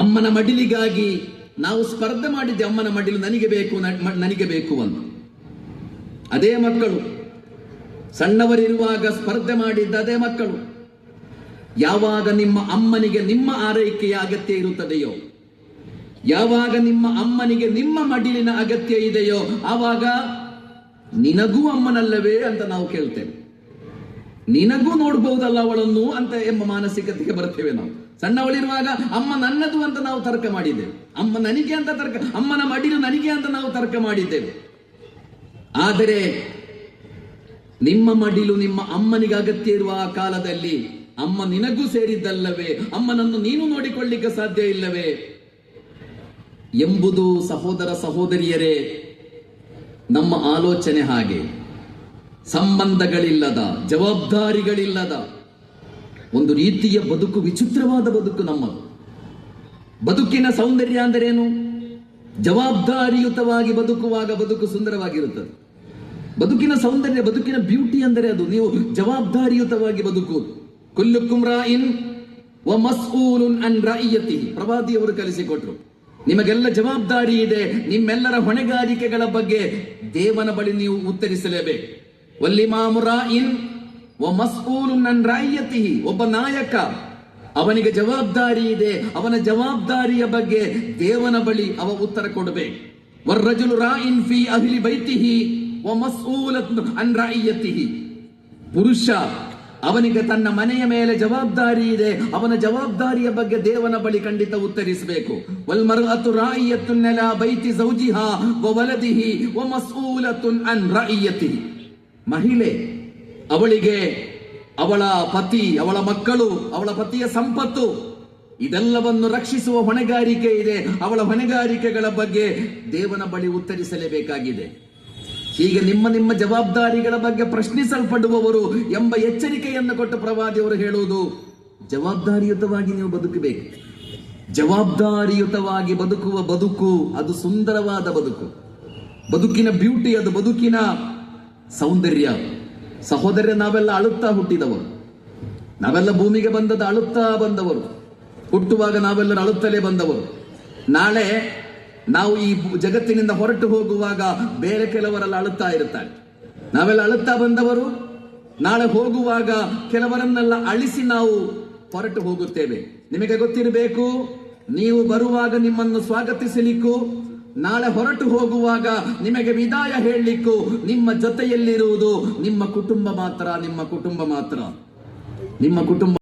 ಅಮ್ಮನ ಮಡಿಲಿಗಾಗಿ ನಾವು ಸ್ಪರ್ಧೆ ಮಾಡಿದ್ದೆ, ಅಮ್ಮನ ಮಡಿಲು ನನಗೆ ಬೇಕು ನನಗೆ ಬೇಕು ಅಂತ. ಅದೇ ಮಕ್ಕಳು. ಸಣ್ಣವರಿರುವಾಗ ಸ್ಪರ್ಧೆ ಮಾಡಿದ್ದ ಅದೇ ಮಕ್ಕಳು. ಯಾವಾಗ ನಿಮ್ಮ ಅಮ್ಮನಿಗೆ ನಿಮ್ಮ ಆರೈಕೆಯ ಅಗತ್ಯ ಇರುತ್ತದೆಯೋ ಯಾವಾಗ ನಿಮ್ಮ ಅಮ್ಮನಿಗೆ ನಿಮ್ಮ ಮಡಿಲಿನ ಅಗತ್ಯ ಇದೆಯೋ ಆವಾಗ ನಿನಗೂ ಅಮ್ಮನಲ್ಲವೇ ಅಂತ ನಾವು ಕೇಳ್ತೇವೆ. ನಿನಗೂ ನೋಡ್ಬಹುದಲ್ಲ ಅವಳನ್ನು ಅಂತ ಎಂಬ ಮಾನಸಿಕತೆಗೆ ಬರ್ತೇವೆ ನಾವು. ಸಣ್ಣವಳಿರುವಾಗ ಅಮ್ಮ ನನ್ನದು ಅಂತ ನಾವು ತರ್ಕ ಮಾಡಿದ್ದೇವೆ. ಅಮ್ಮ ನನಗೆ ಅಂತ ತರ್ಕ, ಅಮ್ಮನ ಮಡಿಲು ನನಗೆ ಅಂತ ನಾವು ತರ್ಕ ಮಾಡಿದ್ದೇವೆ. ಆದರೆ ನಿಮ್ಮ ಮಡಿಲು ನಿಮ್ಮ ಅಮ್ಮನಿಗೆ ಅಗತ್ಯ ಇರುವ ಆ ಕಾಲದಲ್ಲಿ ಅಮ್ಮ ನಿನಗೂ ಸೇರಿದ್ದಲ್ಲವೇ? ಅಮ್ಮನನ್ನು ನೀನು ನೋಡಿಕೊಳ್ಳಿಕ್ಕೆ ಸಾಧ್ಯ ಇಲ್ಲವೇ? ಎಂಬುದು ಸಹೋದರ ಸಹೋದರಿಯರೇ, ನಮ್ಮ ಆಲೋಚನೆ ಹಾಗೆ. ಸಂಬಂಧಗಳಿಲ್ಲದ, ಜವಾಬ್ದಾರಿಗಳಿಲ್ಲದ, ಒಂದು ರೀತಿಯ ಬದುಕು, ವಿಚಿತ್ರವಾದ ಬದುಕು ನಮ್ಮದು. ಬದುಕಿನ ಸೌಂದರ್ಯ ಅಂದರೇನು? ಜವಾಬ್ದಾರಿಯುತವಾಗಿ ಬದುಕುವಾಗ ಬದುಕು ಸುಂದರವಾಗಿರುತ್ತದೆ. ಬದುಕಿನ ಸೌಂದರ್ಯ, ಬದುಕಿನ ಬ್ಯೂಟಿ ಅಂದರೆ ಅದು, ನೀವು ಜವಾಬ್ದಾರಿಯುತವಾಗಿ ಬದುಕು ಕುಲ್ಲುಕುಮ್ರಾ ಇನ್ ಪ್ರವಾದಿಯವರು ಕಲಿಸಿಕೊಟ್ರು. ನಿಮಗೆಲ್ಲ ಜವಾಬ್ದಾರಿ ಇದೆ. ನಿಮ್ಮೆಲ್ಲರ ಹೊಣೆಗಾರಿಕೆಗಳ ಬಗ್ಗೆ ದೇವನ ಬಳಿ ನೀವು ಉತ್ತರಿಸಲೇಬೇಕು. ಒಬ್ಬ ನಾಯಕ. ಅವನಿಗೆ ಜವಾಬ್ದಾರಿ ಇದೆ. ಅವನ ಜವಾಬ್ದಾರಿಯ ಬಗ್ಗೆ ದೇವನ ಬಳಿ ಅವ ಉತ್ತರ ಕೊಡಬೇಕು. ವರ್ರಜುಲು ರಾಯಿನ್ ಫಿ ಅಹ್ಲಿ ಬೈತಿಹಿ ಒ ಅನ್ ರಾಯ್ಯತಿಹಿ. ಪುರುಷ ಅವನಿಗೆ ತನ್ನ ಮನೆಯ ಮೇಲೆ ಜವಾಬ್ದಾರಿ ಇದೆ. ಅವನ ಜವಾಬ್ದಾರಿಯ ಬಗ್ಗೆ ದೇವನ ಬಳಿ ಖಂಡಿತ ಉತ್ತರಿಸಬೇಕು. ವಲ್ಮರ್ಅತು ರಾಯಿಯತ್ತು ನೆಲ ಬೈತಿ ಸೌಜಿಹ ವಲದಿಹಿ ಒ ಮಸೂಲತುನ್ ಅನ್ ರಾಯಿಯತಿ. ಮಹಿಳೆ, ಅವಳಿಗೆ ಅವಳ ಪತಿ, ಅವಳ ಮಕ್ಕಳು, ಅವಳ ಪತಿಯ ಸಂಪತ್ತು, ಇದೆಲ್ಲವನ್ನು ರಕ್ಷಿಸುವ ಹೊಣೆಗಾರಿಕೆ ಇದೆ. ಅವಳ ಹೊಣೆಗಾರಿಕೆಗಳ ಬಗ್ಗೆ ದೇವನ ಬಳಿ ಉತ್ತರಿಸಲೇಬೇಕಾಗಿದೆ. ಹೀಗೆ ನಿಮ್ಮ ನಿಮ್ಮ ಜವಾಬ್ದಾರಿಗಳ ಬಗ್ಗೆ ಪ್ರಶ್ನಿಸಲ್ಪಡುವವರು ಎಂಬ ಎಚ್ಚರಿಕೆಯನ್ನು ಕೊಟ್ಟ ಪ್ರವಾದಿಯವರು ಹೇಳುವುದು, ಜವಾಬ್ದಾರಿಯುತವಾಗಿ ನೀವು ಬದುಕಬೇಕು. ಜವಾಬ್ದಾರಿಯುತವಾಗಿ ಬದುಕುವ ಬದುಕು, ಅದು ಸುಂದರವಾದ ಬದುಕು. ಬದುಕಿನ ಬ್ಯೂಟಿ, ಅದು ಬದುಕಿನ ಸೌಂದರ್ಯ. ಸಹೋದರ ನಾವೆಲ್ಲ ಅಳುತ್ತಾ ಹುಟ್ಟಿದವರು. ನಾವೆಲ್ಲ ಭೂಮಿಗೆ ಬಂದದ ಅಳುತ್ತಾ ಬಂದವರು. ಹುಟ್ಟುವಾಗ ನಾವೆಲ್ಲರೂ ಅಳುತ್ತಲೇ ಬಂದವರು. ನಾಳೆ ನಾವು ಈ ಜಗತ್ತಿನಿಂದ ಹೊರಟು ಹೋಗುವಾಗ ಬೇರೆ ಕೆಲವರೆಲ್ಲ ಅಳುತ್ತಾ ಇರುತ್ತಾರೆ. ನಾವೆಲ್ಲ ಅಳುತ್ತಾ ಬಂದವರು, ನಾಳೆ ಹೋಗುವಾಗ ಕೆಲವರನ್ನೆಲ್ಲ ಅಳಿಸಿ ನಾವು ಹೊರಟು ಹೋಗುತ್ತೇವೆ. ನಿಮಗೆ ಗೊತ್ತಿರಬೇಕು, ನೀವು ಬರುವಾಗ ನಿಮ್ಮನ್ನು ಸ್ವಾಗತಿಸಲಿಕ್ಕೂ, ನಾಳೆ ಹೊರಟು ಹೋಗುವಾಗ ನಿಮಗೆ ವಿದಾಯ ಹೇಳಲಿಕ್ಕೂ, ನಿಮ್ಮ ಜೊತೆಯಲ್ಲಿರುವುದು ನಿಮ್ಮ ಕುಟುಂಬ ಮಾತ್ರ, ನಿಮ್ಮ ಕುಟುಂಬ ಮಾತ್ರ. ನಿಮ್ಮ ಕುಟುಂಬ